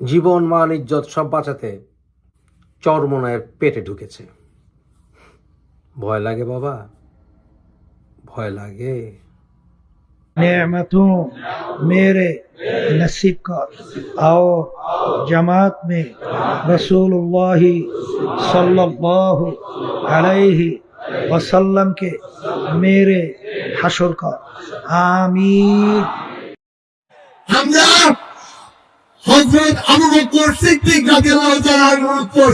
জীবন মান ইজ্জত সব বাঁচাতে চরমনায়ের পেটে ঢুকেছে ভয় লাগে বাবা ভয় লাগে नेमतों मेरे नसीब का आओ जमात में रसूलुल्लाह सल्लल्लाहु अलैहि वसल्लम के मेरे हशर का आमीन আমরা হজরত আবু বকর সিদ্দিক রাদিয়াল্লাহু তাআলার উত্তর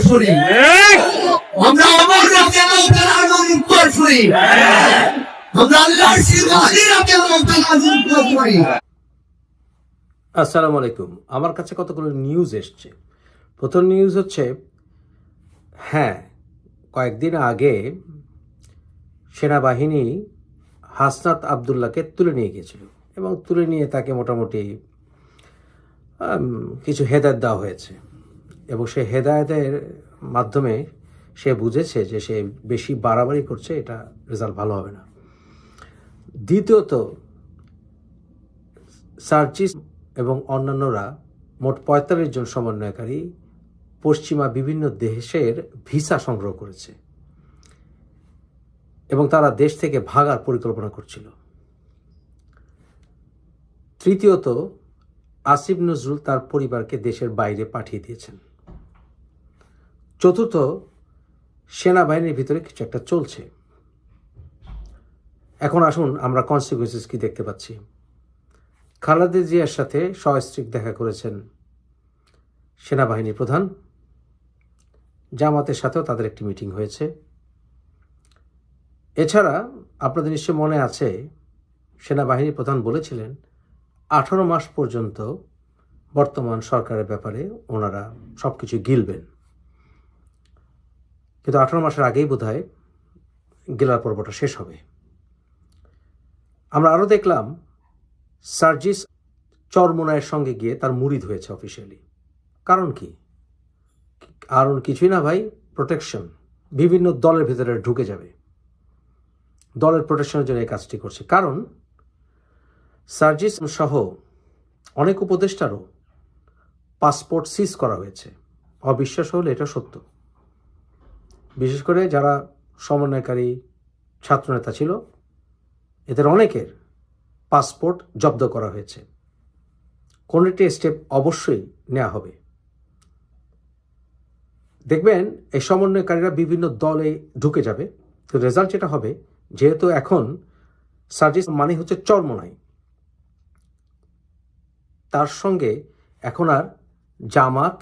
আমরা ওমর রাদিয়াল্লাহু তাআলার উত্তর আমরা আল্লাহর সিরাহি রাদিয়াল্লাহু তাআলার উত্তর আসসালামু আলাইকুম। আমার কাছে কতগুলো নিউজ এসছে। প্রথম নিউজ হচ্ছে হ্যাঁ কয়েকদিন আগে সেনাবাহিনী হাসনাত আবদুল্লাহকে তুলে নিয়ে গিয়েছিল এবং তুলে নিয়ে তাকে মোটামুটি কিছু হেদায়ত দেওয়া হয়েছে। এবং সে হেদায়তের মাধ্যমে সে বুঝেছে যে সে বেশি বাড়াবাড়ি করছে, এটা রেজাল্ট ভালো হবে না। দ্বিতীয়ত সার্জিস এবং অন্যান্যরা মোট পঁয়তাল্লিশ জন সমন্বয়কারী পশ্চিমা বিভিন্ন দেশের ভিসা সংগ্রহ করেছে। এবং তারা দেশ থেকে ভাগার পরিকল্পনা করছিল। তৃতীয়ত আসিফ নজরুল তার পরিবারকে দেশের বাইরে পাঠিয়ে দিয়েছেন। চতুর্থ সেনাবাহিনীর ভিতরে কিছু একটা চলছে। এখন আসুন আমরা কনসিকুয়েন্সেস কি দেখতে পাচ্ছি। খালাদে জিয়ার সাথে সস্ত্রীক দেখা করেছেন সেনাবাহিনী প্রধান। জামাতের সাথেও তাদের একটি মিটিং হয়েছে। এছাড়া আপনাদের নিশ্চয় মনে আছে সেনাবাহিনী প্রধান বলেছিলেন আঠারো মাস পর্যন্ত বর্তমান সরকারের ব্যাপারে ওনারা সব কিছু গিলবেন। কিন্তু আঠারো মাসের আগেই বোধ হয় গেলার পর্বটা শেষ হবে। আমরা আরও দেখলাম, সার্জিস চরমোনায়ের সঙ্গে গিয়ে তার মুড়িদ হয়েছে অফিসিয়ালি কারণ কি? কারণ কিছুই না ভাই প্রোটেকশন বিভিন্ন দলের ভেতরে ঢুকে যাবে। দলের প্রোটেকশনের জন্য এই কাজটি করছে। কারণ সার্জিস সহ অনেক উপদেষ্টারও পাসপোর্ট সিজ করা হয়েছে। অবিশ্বাস হলে এটা সত্য। বিশেষ করে যারা সমন্বয়কারী ছাত্রনেতা ছিল, এদের অনেকের পাসপোর্ট জব্দ করা হয়েছে। কোনো একটি স্টেপ অবশ্যই নেওয়া হবে। দেখবেন, এই সমন্বয়কারীরা বিভিন্ন দলে ঢুকে যাবে। তো রেজাল্ট যেটা হবে, যেহেতু এখন সার্জিস মানে হচ্ছে চর্মনাই তার সঙ্গে এখন আর জামাত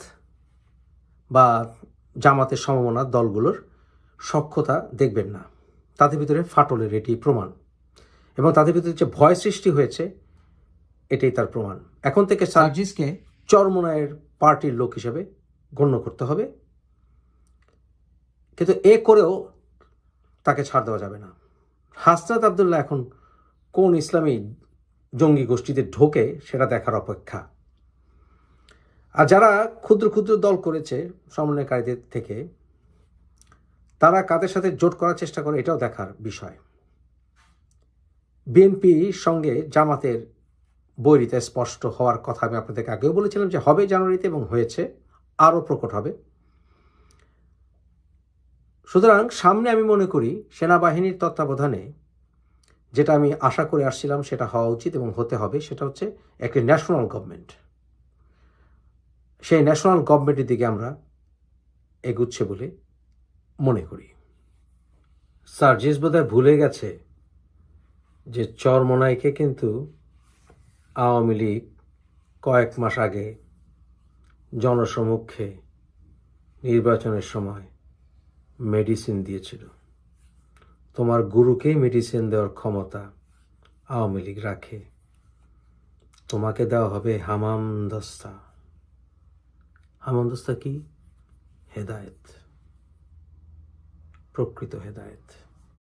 বা জামাতের সমমনা দলগুলোর সক্ষতা দেখবেন না। তাদের ভিতরে ফাটলের এটি প্রমাণ এবং তাদের ভিতরে যে ভয় সৃষ্টি হয়েছে এটাই তার প্রমাণ। এখন থেকে সার্জিসকে চরমনায়ের পার্টির লোক হিসেবে গণ্য করতে হবে। কিন্তু এ করেও তাকে ছাড় দেওয়া যাবে না। হাসনাত আবদুল্লাহ এখন কোন ইসলামী জঙ্গি গোষ্ঠীতে ঢোকে সেটা দেখার অপেক্ষা। আর যারা ক্ষুদ্র ক্ষুদ্র দল করেছে সমন্বয়কারীদের থেকে, তারা কাদের সাথে জোট করার চেষ্টা করে এটাও দেখার বিষয়। বিএনপির সঙ্গে জামাতের বৈরিতে স্পষ্ট হওয়ার কথা আমি আপনাদেরকে আগেও বলেছিলাম যে হবে জানুয়ারিতে এবং হয়েছে, আরও প্রকট হবে। সুতরাং সামনে আমি মনে করি সেনাবাহিনীর তত্ত্বাবধানে যেটা আমি আশা করে আসছিলাম সেটা হওয়া উচিত এবং হতে হবে, সেটা হচ্ছে একটি ন্যাশনাল গভর্নমেন্ট সেই ন্যাশনাল গভর্নমেন্টের দিকে আমরা এগুচ্ছে বলে মনে করি। স্যার সার্জিস বোধহয় ভুলে গেছে যে চরমনাইকে কিন্তু আওয়ামী লীগ কয়েক মাস আগে জনসমক্ষে নির্বাচনের সময় মেডিসিন দিয়েছিল। তোমার গুরুকেই মেডিসিন দেওয়ার ক্ষমতা আওয়ামী লীগ রাখে। তোমাকে দেওয়া হবে হামাম দস্তা কি? হেদায়েত। প্রকৃত হেদায়েত।